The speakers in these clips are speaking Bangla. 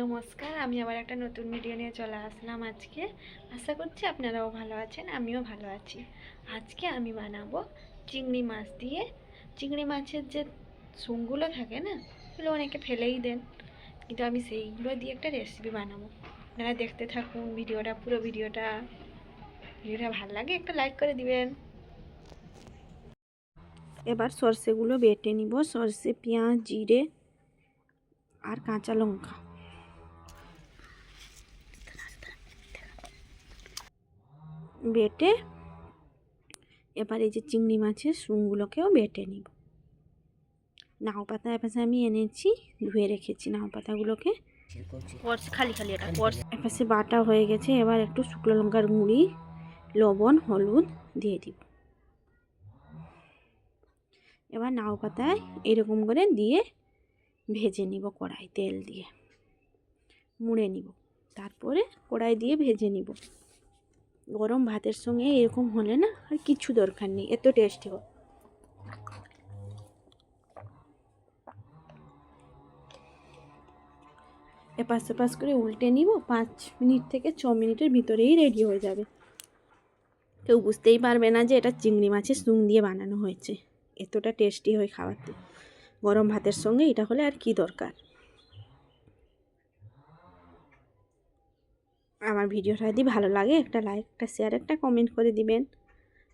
নমস্কার, আমি আবার একটা নতুন ভিডিও নিয়ে চলে আসলাম আজকে। আশা করছি আপনারাও ভালো আছেন, আমিও ভালো আছি। আজকে আমি বানাবো চিংড়ি মাছ দিয়ে। চিংড়ি মাছের যে শুংগুলো থাকে না ওগুলো অনেকে ফেলেই দেন। কিন্তু আমি সেইগুলো দিয়ে একটা রেসিপি বানাবো। আপনারা দেখতে থাকুন ভিডিওটা, পুরো ভিডিওটা। ভিডিওটা ভালো লাগে একটা লাইক করে দিবেন। এবার সর্ষেগুলো বেটে নিব। সর্ষে, পেঁয়াজ, জিরে আর কাঁচা লঙ্কা। বেটে এবার এই যে চিংড়ি মাছের শুংগুলোকেও বেটে নিব। নাও পাতা এপাশে আমি এনেছি ধুয়ে রেখেছি নাও পাতাগুলোকে খালি খালি এটা এপাশে বাটা হয়ে গেছে এবার একটু শুকনো লঙ্কার গুঁড়ি লবণ হলুদ দিয়ে দিব। এবার নাও পাতায় এরকম করে দিয়ে ভেজে নিব কড়াই তেল দিয়ে। মুড়ে নিব তারপরে কড়াই দিয়ে ভেজে নিব। গরম ভাতের সঙ্গে এরকম হলে না আর কিছু দরকার নেই, এত টেস্টি হয়। এপাশ সেপাশ করে উল্টে নিব, পাঁচ মিনিট থেকে ছ মিনিটের ভিতরেই রেডি হয়ে যাবে। কেউ বুঝতেই পারবে না যে এটা চিংড়ি মাছের সুং দিয়ে বানানো হয়েছে। এতটা টেস্টি হয় খাওয়াতে। গরম ভাতের সঙ্গে এটা হলে আর কি দরকার? আমার ভিডিওটা যদি ভালো লাগে, একটা লাইক একটা শেয়ার একটা কমেন্ট করে দিবেন।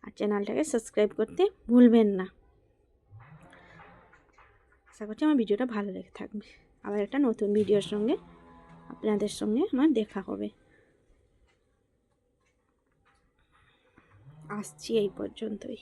আর চ্যানেলটাকে সাবস্ক্রাইব করতে ভুলবেন না। আশা করছি আমার ভিডিওটা ভালো লেগে থাকবে। আবার একটা নতুন ভিডিওর সঙ্গে, আপনাদের সঙ্গে আমার দেখা হবে। আসছি এই পর্যন্তই।